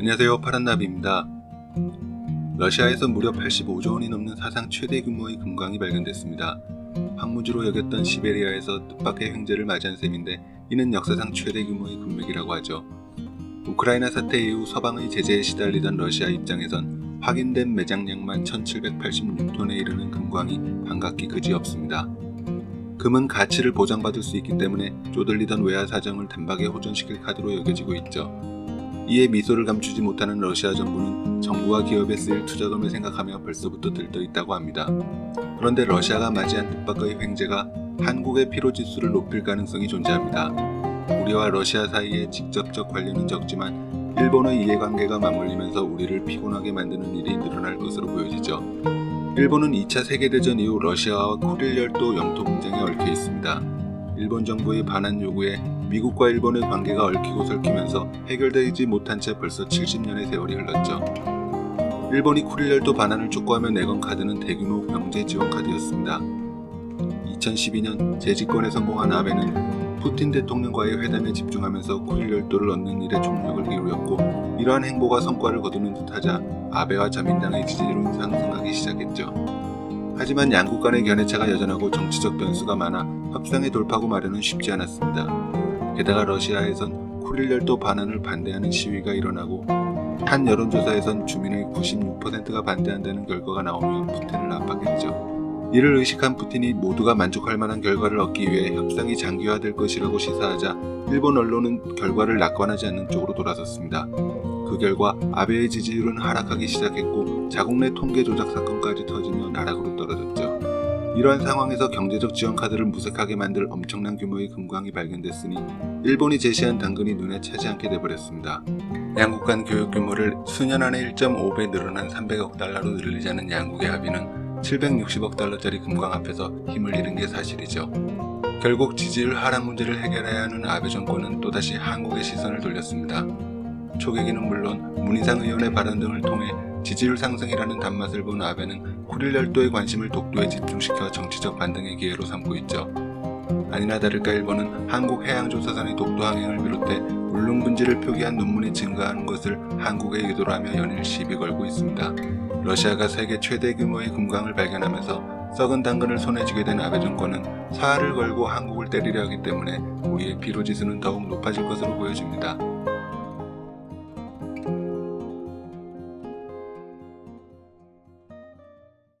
안녕하세요. 파란나비입니다. 러시아에서 무려 85조 원이 넘는 사상 최대 규모의 금광이 발견됐습니다. 황무지로 여겼던 시베리아에서 뜻밖의 횡재를 맞이한 셈인데 이는 역사상 최대 규모의 금맥이라고 하죠. 우크라이나 사태 이후 서방의 제재에 시달리던 러시아 입장에선 확인된 매장량만 1786톤에 이르는 금광이 반갑기 그지없습니다. 금은 가치를 보장받을 수 있기 때문에 쪼들리던 외화 사정을 단박에 호전시킬 카드로 여겨지고 있죠. 이에 미소를 감추지 못하는 러시아 정부는 정부와 기업에 쓰일 투자금을 생각하며 벌써부터 들떠 있다고 합니다. 그런데 러시아가 맞이한 뜻밖의 횡재가 한국의 피로지수를 높일 가능성이 존재합니다. 우리와 러시아 사이에 직접적 관련은 적지만 일본의 이해관계가 맞물리면서 우리를 피곤하게 만드는 일이 늘어날 것으로 보여지죠. 일본은 2차 세계대전 이후 러시아와 쿠릴 열도 영토 분쟁에 얽혀 있습니다. 일본 정부의 반환 요구에 미국과 일본의 관계가 얽히고 설키면서 해결되지 못한 채 벌써 70년의 세월이 흘렀죠. 일본이 쿠릴 열도 반환을 촉구하며 내건 카드는 대규모 경제 지원 카드였습니다. 2012년 재집권에 성공한 아베는 푸틴 대통령과의 회담에 집중하면서 쿠릴 열도를 얻는 일에 총력을 기울였고 이러한 행보가 성과를 거두는 듯하자 아베와 자민당의 지지율은 상승하기 시작했죠. 하지만 양국 간의 견해차가 여전하고 정치적 변수가 많아 협상의 돌파구 마련은 쉽지 않았습니다. 게다가 러시아에선 쿠릴 열도 반환을 반대하는 시위가 일어나고 한 여론조사에선 주민의 96%가 반대한다는 결과가 나오며 푸틴을 압박했죠. 이를 의식한 푸틴이 모두가 만족할 만한 결과를 얻기 위해 협상이 장기화될 것이라고 시사하자 일본 언론은 결과를 낙관하지 않는 쪽으로 돌아섰습니다. 그 결과 아베의 지지율은 하락하기 시작했고 자국 내 통계 조작 사건까지 터지며 나락으로 떨어졌죠. 이러한 상황에서 경제적 지원 카드를 무색하게 만들 엄청난 규모의 금광이 발견됐으니 일본이 제시한 당근이 눈에 차지 않게 돼버렸습니다. 양국 간 교육 규모를 수년 안에 1.5배 늘어난 300억 달러로 늘리자는 양국의 합의는 760억 달러짜리 금광 앞에서 힘을 잃은 게 사실이죠. 결국 지지율 하락 문제를 해결해야 하는 아베 정권은 또다시 한국의 시선을 돌렸습니다. 초계기는 물론 문희상 의원의 발언 등을 통해 지지율 상승이라는 단맛을 본 아베는 쿠릴 열도의 관심을 독도에 집중시켜 정치적 반등의 기회로 삼고 있죠. 아니나 다를까 일본은 한국 해양조사선의 독도 항행을 비롯해 울릉분지를 표기한 논문이 증가하는 것을 한국의 의도로 하며 연일 시비 걸고 있습니다. 러시아가 세계 최대 규모의 금광을 발견하면서 썩은 당근을 손에 쥐게 된 아베 정권은 사활을 걸고 한국을 때리려 하기 때문에 우리의 피로지수는 더욱 높아질 것으로 보여집니다.